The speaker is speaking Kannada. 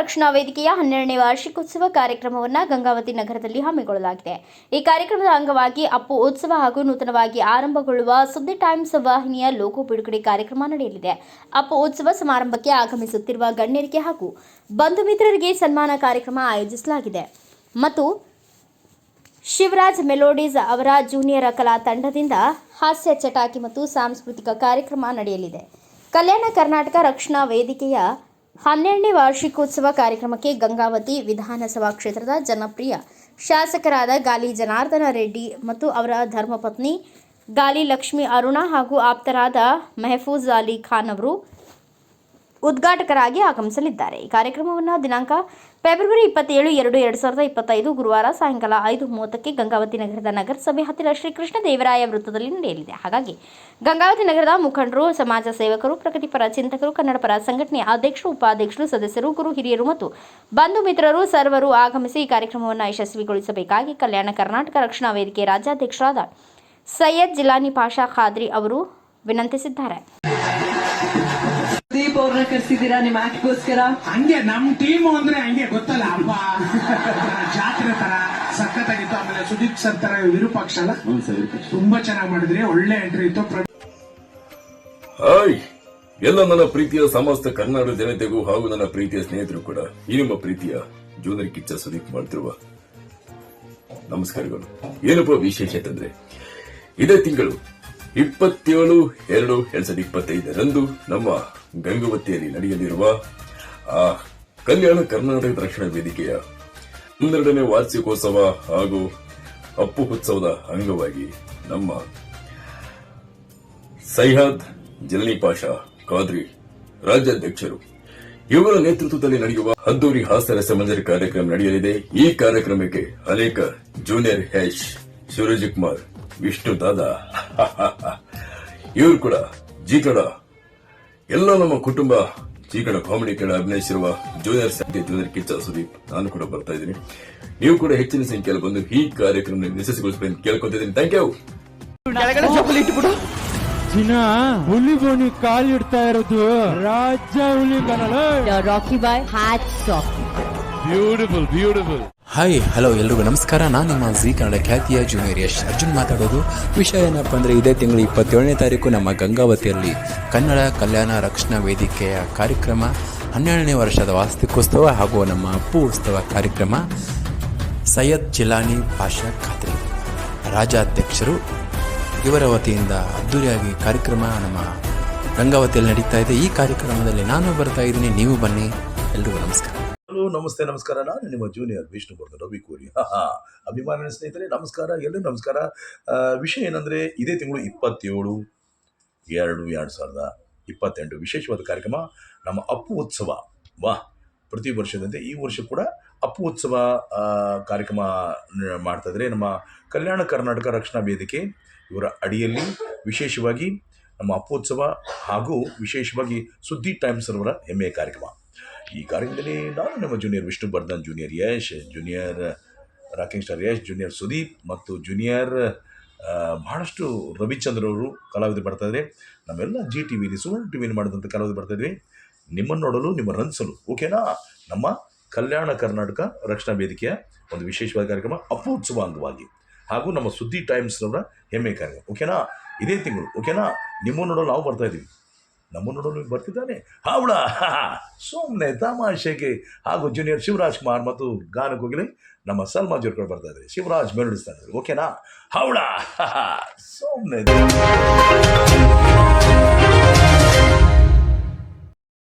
ರಕ್ಷಣಾ ವೇದಿಕೆಯ ಹನ್ನೆರಡನೇ ವಾರ್ಷಿಕೋತ್ಸವ ಕಾರ್ಯಕ್ರಮವನ್ನು ಗಂಗಾವತಿ ನಗರದಲ್ಲಿ ಹಮ್ಮಿಕೊಳ್ಳಲಾಗಿದೆ. ಈ ಕಾರ್ಯಕ್ರಮದ ಅಂಗವಾಗಿ ಅಪ್ಪು ಉತ್ಸವ ಹಾಗೂ ನೂತನವಾಗಿ ಆರಂಭಗೊಳ್ಳುವ ಸುದ್ದಿ ಟೈಮ್ಸ್ ವಾಹಿನಿಯ ಲೋಗೋ ಬಿಡುಗಡೆ ಕಾರ್ಯಕ್ರಮ ನಡೆಯಲಿದೆ. ಅಪ್ಪು ಉತ್ಸವ ಸಮಾರಂಭಕ್ಕೆ ಆಗಮಿಸುತ್ತಿರುವ ಗಣ್ಯರಿಗೆ ಹಾಗೂ ಬಂಧು ಮಿತ್ರರಿಗೆ ಸನ್ಮಾನ ಕಾರ್ಯಕ್ರಮ ಆಯೋಜಿಸಲಾಗಿದೆ. ಮತ್ತು ಶಿವರಾಜ್ ಮೆಲೋಡೀಸ್ ಅವರ ಜೂನಿಯರ್ ಕಲಾ ತಂಡದಿಂದ ಹಾಸ್ಯ ಚಟಾಕಿ ಮತ್ತು ಸಾಂಸ್ಕೃತಿಕ ಕಾರ್ಯಕ್ರಮ ನಡೆಯಲಿದೆ. ಕಲ್ಯಾಣ ಕರ್ನಾಟಕ ರಕ್ಷಣಾ ವೇದಿಕೆಯ ಹನ್ನೆರಡನೇ ವಾರ್ಷಿಕೋತ್ಸವ ಕಾರ್ಯಕ್ರಮಕ್ಕೆ ಗಂಗಾವತಿ ವಿಧಾನಸಭಾ ಕ್ಷೇತ್ರದ ಜನಪ್ರಿಯ ಶಾಸಕರಾದ ಗಾಲಿ ಜನಾರ್ದನ ರೆಡ್ಡಿ ಮತ್ತು ಅವರ ಧರ್ಮಪತ್ನಿ ಗಾಲಿ ಲಕ್ಷ್ಮಿ ಅರುಣ ಹಾಗೂ ಆಪ್ತರಾದ ಮೆಹಫೂಜ್ ಅಲಿ ಖಾನ್ ಅವರು ಉದ್ಘಾಟಕರಾಗಿ ಆಗಮಿಸಲಿದ್ದಾರೆ. ಈ ಕಾರ್ಯಕ್ರಮವನ್ನು ದಿನಾಂಕ ಫೆಬ್ರವರಿ ಇಪ್ಪತ್ತೇಳು, ಎರಡು ಎರಡು ಸಾವಿರದ ಇಪ್ಪತ್ತೈದು ಗುರುವಾರ ಸಾಯಂಕಾಲ ಐದು ಮೂವತ್ತಕ್ಕೆ ಗಂಗಾವತಿ ನಗರದ ನಗರಸಭೆ ಹತ್ತಿರ ಶ್ರೀಕೃಷ್ಣ ದೇವರಾಯ ವೃತ್ತದಲ್ಲಿ ನಡೆಯಲಿದೆ. ಹಾಗಾಗಿ ಗಂಗಾವತಿ ನಗರದ ಮುಖಂಡರು, ಸಮಾಜ ಸೇವಕರು, ಪ್ರಗತಿಪರ ಚಿಂತಕರು, ಕನ್ನಡಪರ ಸಂಘಟನೆಯ ಅಧ್ಯಕ್ಷರು, ಉಪಾಧ್ಯಕ್ಷರು, ಸದಸ್ಯರು, ಗುರು ಹಿರಿಯರು ಮತ್ತು ಬಂಧು ಮಿತ್ರರು, ಸರ್ವರು ಆಗಮಿಸಿ ಈ ಕಾರ್ಯಕ್ರಮವನ್ನು ಯಶಸ್ವಿಗೊಳಿಸಬೇಕಾಗಿ ಕಲ್ಯಾಣ ಕರ್ನಾಟಕ ರಕ್ಷಣಾ ವೇದಿಕೆ ರಾಜ್ಯಾಧ್ಯಕ್ಷರಾದ ಸೈಯದ್ ಜಿಲಾನಿ ಪಾಷಾ ಖಾದ್ರಿ ಅವರು ವಿನಂತಿಸಿದ್ದಾರೆ. ದೀಪ್ ಅವ್ರನ್ನ ನಿಮ್ಮ ನಿಮ್ ಆಕ್ಟ್ಗೋಸ್ಕರ ಹಂಗೆ ನಮ್ ಟೀಮ್ ಅಂದ್ರೆ ಹಂಗೆ ಗೊತ್ತಲ್ಲ ಅಪ್ಪ. ಜಾತ್ರೆ ತರ ಸಖತ್ತಾಗಿತ್ತು ಆಮೇಲೆ ಸುದೀಪ್ ಸರ್ ತರ ವಿರೂಪಾಕ್ಷ ಅಲ್ಲ? ತುಂಬಾ ಚೆನ್ನಾಗಿ ಮಾಡಿದ್ರಿ. ಒಳ್ಳೆ ಎಂಟ್ರಿ ಇತ್ತು. ಪ್ರ- ಹಾಯ್! ಎಲ್ಲ ನನ್ನ ಪ್ರೀತಿಯ ಸಮಸ್ತ ಕನ್ನಡ ಜನತೆಗೂ ಹಾಗೂ ನನ್ನ ಪ್ರೀತಿಯ ಸ್ನೇಹಿತರು ಕೂಡ. ಈ ನಿಮ್ಮ ಪ್ರೀತಿಯ ಜೂನರ್ ಕಿಚ್ಚ ಸುದೀಪ್ ಮಾಡ್ತಿರುವ ನಮಸ್ಕಾರಗಳು. ಏನಪ್ಪ ವಿಶೇಷತೆ ಅಂದ್ರೆ ಇದೇ ತಿಂಗಳು ಇಪ್ಪತ್ತೇಳು ಎರಡು ಎರಡ್ ಸಾವಿರದ ಇಪ್ಪತ್ತೈದರಂದು ನಮ್ಮ ಗಂಗಾವತಿಯಲ್ಲಿ ನಡೆಯಲಿರುವ ಕಲ್ಯಾಣ ಕರ್ನಾಟಕ ರಕ್ಷಣಾ ವೇದಿಕೆಯ ಹನ್ನೆರಡನೇ ವಾರ್ಷಿಕೋತ್ಸವ ಹಾಗೂ ಅಪ್ಪು ಉತ್ಸವದ ಅಂಗವಾಗಿ ನಮ್ಮ ಸೈಹಾದ್ ಜಲನಿ ಪಾಷಾ ಖಾದ್ರಿ ರಾಜ್ಯಾಧ್ಯಕ್ಷರು. ಇವರ ನೇತೃತ್ವದಲ್ಲಿ ನಡೆಯುವ ಅದ್ದೂರಿ ಹಾಸ್ಯ ಸಮಂಜರಿ ಕಾರ್ಯಕ್ರಮ ನಡೆಯಲಿದೆ. ಈ ಕಾರ್ಯಕ್ರಮಕ್ಕೆ ಅನೇಕ ಜೂನಿಯರ್ ಹ್ಯಾಶ್ ಶಿವರಾಜ್ ಕುಮಾರ್, ವಿಷ್ಣು ದಾದಾ, ಇವರು ಕೂಡ ಜೀಕಡ ಎಲ್ಲ ನಮ್ಮ ಕುಟುಂಬ ಜೀಕಡ ಕಾಮಿಡಿ ಕೇಳ ಅಭಿನಯಿಸಿರುವ ಜೂನಿಯರ್ ಸಂಖ್ಯೆ ಜೂನಿಯರ್ ಕಿಚ್ಚ ಸುದೀಪ್ ನಾನು ಕೂಡ ಬರ್ತಾ ಇದ್ದೀನಿ. ನೀವು ಕೂಡ ಹೆಚ್ಚಿನ ಸಂಖ್ಯೆಯಲ್ಲಿ ಬಂದು ಈ ಕಾರ್ಯಕ್ರಮ ಯಶಸ್ವಿಗೊಳಿಸಬೇಕು ಕೇಳ್ಕೊತಿದ್ದೀನಿ. ಥ್ಯಾಂಕ್ ಯು ದಿನ ಹುಲಿ ಬೋನಿ ಕಾಲಿಡ್ತಾ ಇರೋದು. ರಾಜ್ಯ ಹುಲಿ ರಾಕಿ ಬಾಯ್ hat. Beautiful beautiful hi hello ಎಲ್ರಿಗೂ ನಮಸ್ಕಾರ. ನಾನು ನಿಮ್ಮ ಜಿ ಕನ್ನಡ ಖ್ಯಾತಿಯ ಜೂನಿಯರ್ ಯಶ್. ಅರ್ಜುನ್ ಮಾತಾಡೋದು. ವಿಷಯ ಏನಪ್ಪ ಅಂದರೆ ಇದೇ ತಿಂಗಳು ಇಪ್ಪತ್ತೇಳನೇ ತಾರೀಕು ನಮ್ಮ ಗಂಗಾವತಿಯಲ್ಲಿ ಕನ್ನಡ ಕಲ್ಯಾಣ ರಕ್ಷಣಾ ವೇದಿಕೆಯ ಕಾರ್ಯಕ್ರಮ, ಹನ್ನೆರಡನೇ ವರ್ಷದ ವಾರ್ಷಿಕೋತ್ಸವ ಹಾಗೂ ನಮ್ಮ ಅಪ್ಪು ಉತ್ಸವ ಕಾರ್ಯಕ್ರಮ, ಸೈಯದ್ ಚಿಲಾನಿ ಪಾಷಾ ಖಾತ್ರಿ. ರಾಜ್ಯಾಧ್ಯಕ್ಷರು, ಇವರ ವತಿಯಿಂದ ಅದ್ದೂರಿಯಾಗಿ ಕಾರ್ಯಕ್ರಮ ನಮ್ಮ ಗಂಗಾವತಿಯಲ್ಲಿ ನಡೀತಾ ಇದೆ. ಈ ಕಾರ್ಯಕ್ರಮದಲ್ಲಿ ನಾನು ಬರ್ತಾ ಇದ್ದೀನಿ. ನೀವು ಬನ್ನಿ. ಎಲ್ರಿಗೂ ನಮಸ್ಕಾರ. ಹಲೋ ನಮಸ್ತೆ, ನಮಸ್ಕಾರ. ನಾನು ನಿಮ್ಮ ಜೂನಿಯರ್ ವಿಷ್ಣುವರ್ಧನ್ ರವಿ ಕೋರಿ. ಅಭಿಮಾನ ಸ್ನೇಹಿತರೆ, ನಮಸ್ಕಾರ. ಎಲ್ಲರೂ ನಮಸ್ಕಾರ. ವಿಷಯ ಏನಂದರೆ, ಇದೇ ತಿಂಗಳು ಇಪ್ಪತ್ತೇಳು, ಎರಡು ಎರಡು ಸಾವಿರದ ಇಪ್ಪತ್ತೆಂಟು ವಿಶೇಷವಾದ ಕಾರ್ಯಕ್ರಮ, ನಮ್ಮ ಅಪ್ಪು ಉತ್ಸವ. ವಾ ಪ್ರತಿ ವರ್ಷದಂತೆ ಈ ವರ್ಷ ಕೂಡ ಅಪ್ಪು ಉತ್ಸವ ಕಾರ್ಯಕ್ರಮ ನ- ಮಾಡ್ತಾ ಇದ್ದಾರೆ ನಮ್ಮ ಕಲ್ಯಾಣ ಕರ್ನಾಟಕ ರಕ್ಷಣಾ ವೇದಿಕೆ ಇವರ ಅಡಿಯಲ್ಲಿ ವಿಶೇಷವಾಗಿ ನಮ್ಮ ಅಪ್ಪು ಉತ್ಸವ ಹಾಗೂ ವಿಶೇಷವಾಗಿ ಸುದ್ದಿ ಟೈಮ್ಸ್ ಅವರ ಹೆಮ್ಮೆಯ ಕಾರ್ಯಕ್ರಮ. ಈ ಕಾರ್ಯಕ್ರಮದಲ್ಲಿ ನಾನು ನಮ್ಮ junior Vishnuvardhan junior Yash junior rocking star Yash junior Sudeep ಮತ್ತು ಜೂನಿಯರ್ ಬಹಳಷ್ಟು ರವಿಚಂದ್ರ ಅವರು ಕಲಾವಿದರು ಬರ್ತಾ ಇದ್ದಾರೆ ನಮ್ಮೆಲ್ಲ ಜಿ ಟಿ ವಿಲಿ ಸುವರ್ಣ ಟಿ ವಿಲಿ ಮಾಡಿದಂಥ ಕಲಾವಿದರು ಬರ್ತಾ ಇದ್ವಿ ನಿಮ್ಮನ್ನು ನೋಡಲು, ನಿಮ್ಮ ರನ್ಸಲು ಓಕೆನಾ ನಮ್ಮ ಕಲ್ಯಾಣ ಕರ್ನಾಟಕ ರಕ್ಷಣಾ ವೇದಿಕೆಯ ಒಂದು ವಿಶೇಷವಾದ ಕಾರ್ಯಕ್ರಮ ಅಪ್ಪೋತ್ಸವ ಅಂಗವಾಗಿ ಹಾಗೂ ನಮ್ಮ ಸುದ್ದಿ ಟೈಮ್ಸ್ನವರ ಹೆಮ್ಮೆ ಕಾರ್ಯಕ್ರಮ ಓಕೆನಾ ಇದೇ ತಿಂಗಳು ಓಕೆನಾ ನಿಮ್ಮನ್ನು ನೋಡಲು ನಾವು ಬರ್ತಾ ನಮ್ಮನ್ನು ನೋಡಲು ಬರ್ತಿದ್ದಾನೆ. ಹಾವುಳ? ಸುಮ್ಮನೆ ತಮಾಷೆಗೆ. ಹಾಗೂ ಜೂನಿಯರ್ ಶಿವರಾಜ್ ಕುಮಾರ್ ಮತ್ತು ಗಾನ ಕೋಗಿಲೆ ನಮ್ಮ ಸಲ್ಮಾ ಜೋರ್ಕೊಂಡು ಬರ್ತಾ ಇದ್ದಾರೆ. ಶಿವರಾಜ್ ಮೆರಳಿಸ್ತಾ ಇದ್ದಾರೆ. ಓಕೆನಾ ಹೌಡಾ ಸುಮ್ಮನೆ